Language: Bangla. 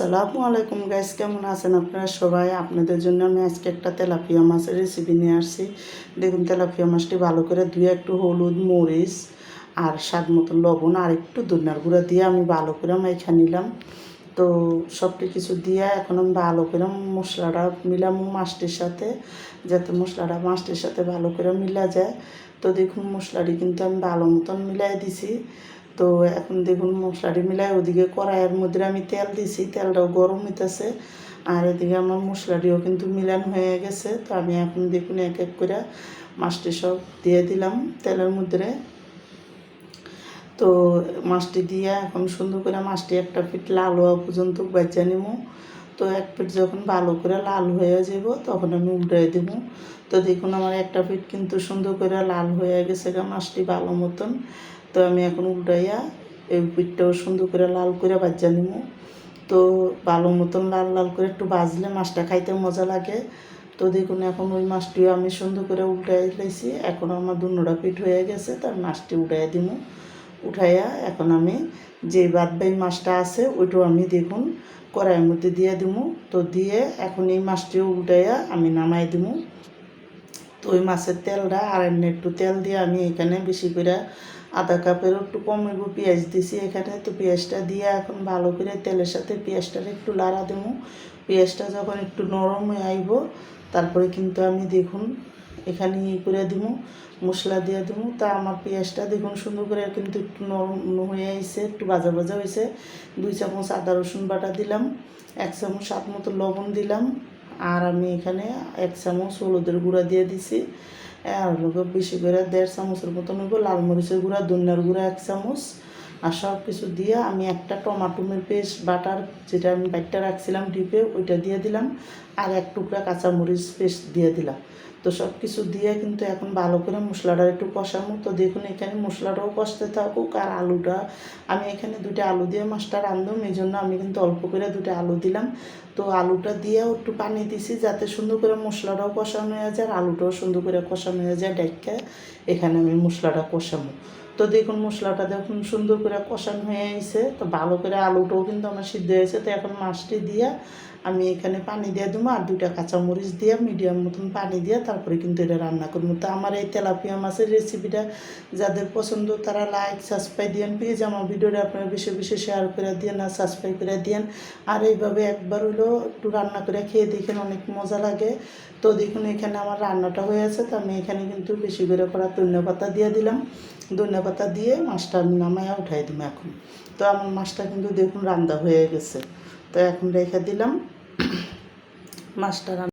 আসসালামু আলাইকুম গাইস কেমন আছেন আপনারা সবাই? আপনাদের জন্য আমি আজকে একটা তেলাপিয়া মাছের রেসিপি নিয়ে আসছি। দেখুন, তেলাপিয়া মাছটি ভালো করে ধুয়ে একটু হলুদ, মরিচ আর স্বাদ মতো লবণ আর একটু দুনার গুঁড়া দিয়ে আমি ভালো করে মাইখা নিলাম। তো সব কিছু দিয়ে এখন আমি ভালো করে মশলাটা মিলাম মাছটির সাথে, যাতে মশলাটা মাছটির সাথে ভালো করে মিলা যায়। তো দেখুন, মশলাটি কিন্তু আমি ভালো মতন মিলাই দিছি। তো এখন দেখুন মশলাটি মিলাই ওদিকে কড়াইয়ের মধ্যে আমি তেল দিছি, তেলটাও গরম হইতেছে। আর এদিকে আমার মশলাটিও কিন্তু মিলান হয়ে গেছে। তো আমি এখন দেখুন এক এক করে মাছটি সব দিয়ে দিলাম তেলের মধ্যে। তো মাছটি দিয়ে এখন সুন্দর করে মাছটি একটা ফিট লাল হওয়া পর্যন্ত বেচা নিব। তো এক ফিট যখন ভালো করে লাল হয়ে যাব তখন আমি উল্টাই দেব। তো দেখুন আমার একটা ফিট কিন্তু সুন্দর করে লাল হয়ে গেছে মাছটি ভালো মতন। তো আমি এখন উল্টাইয়া এই পিঠটাও সুন্দর করে লাল করে বাজা নিব তো ভালো মতন লাল লাল করে একটু বাজলে মাছটা খাইতে মজা লাগে। তো দেখুন এখন ওই মাছটিও আমি সুন্দর করে উল্টাই লাইছি। এখন আমার দুনোটা পিঠ হয়ে গেছে, তার মাছটি উঠাই দিব উঠাইয়া এখন আমি যে বাদ বাই মাছটা আছে, ওইটাও আমি দেখুন কড়াইয়ের মধ্যে দিয়ে দিব তো দিয়ে এখন এই মাছটিও উঠাইয়া আমি নামাই দিব তো ওই মাছের তেলটা আর এমনি একটু তেল দিয়ে আমি এখানে বেশি করে আধা কাপের একটু কমইব পেঁয়াজ দিছি। এখানে তো পেঁয়াজটা দিয়ে এখন ভালো করে তেলের সাথে পেঁয়াজটার একটু লাড়া দেবো পেঁয়াজটা যখন একটু নরম হয়ে আইব, তারপরে কিন্তু আমি দেখুন এখানে ই করে দিব মশলা দিয়ে দিব তা আমার পেঁয়াজটা দেখুন সুন্দর করে কিন্তু একটু নরম হয়ে আইছে, একটু ভাজা ভাজা হয়েছে দুই চামচ আদা রসুন বাটা দিলাম, এক চামচ স্বাদ মতো লবণ দিলাম। আর আমি এখানে এক চামচ হলুদের গুঁড়া দিয়ে দিছি। আর লোক বেশি করে দেড় চামচের মতন হইব লাল মরিচের গুঁড়া, ধনিয়ার গুঁড়া এক চামচ। আর সব কিছু দিয়ে আমি একটা টমাটোমের পেস্ট, বাটার যেটা আমি বাইটটা রাখছিলাম ডিপে, ওইটা দিয়ে দিলাম। আর এক টুকরা কাঁচামরিচ পেস্ট দিয়ে দিলাম। তো সব কিছু দিয়ে কিন্তু এখন ভালো করে মশলাটা একটু কষামো তো দেখুন, এখানে মশলাটাও কষতে থাকুক আর আলুটা। আমি এখানে দুটো আলু দিয়ে মাছটা রান্ধলাম এই জন্য আমি কিন্তু অল্প করে দুটো আলু দিলাম। তো আলুটা দিয়েও একটু পানি দিছি যাতে সুন্দর করে মশলাটাও কষানো হয়ে যায় আর আলুটাও সুন্দর করে কষানো হয়ে যায়, ডেকে এখানে আমি মশলাটা কষাবো। তো দেখুন মশলাটা দেখুন সুন্দর করে কষানো হয়ে গেছে তো ভালো করে আলুটাও কিন্তু আমার সিদ্ধ হয়েছে তো এখন মাছটি দিয়ে আমি এখানে পানি দিয়ে দেবো আর দুইটা কাঁচামরিচ দিয়ে মিডিয়াম মতন পানি দিয়ে তারপরে কিন্তু এটা রান্না করব। তো আমার এই তেলাপিয়া মাছের রেসিপিটা যাদের পছন্দ তারা লাইক সাবস্ক্রাইব দিয়েন। প্লিজ আমার ভিডিওটা আপনারা বেশি বেশি শেয়ার করে দিয়েন আর সাবস্ক্রাইব করে দিয়েন। আর এইভাবে একবার হলো একটু রান্না করে খেয়ে দেখেন অনেক মজা লাগে। তো দেখুন এখানে আমার রান্নাটা হয়ে আছে। তো আমি এখানে কিন্তু বেশি করে করা ধনিয়া পাতা দিয়ে দিলাম। ধনিয়া পাতা দিয়ে মাছটা আমি নামাইয়া উঠাই দিম এখন। তো আমার মাছটা কিন্তু দেখুন রান্দা হয়ে গেছে। তো এখন রেখে দিলাম। মাছটা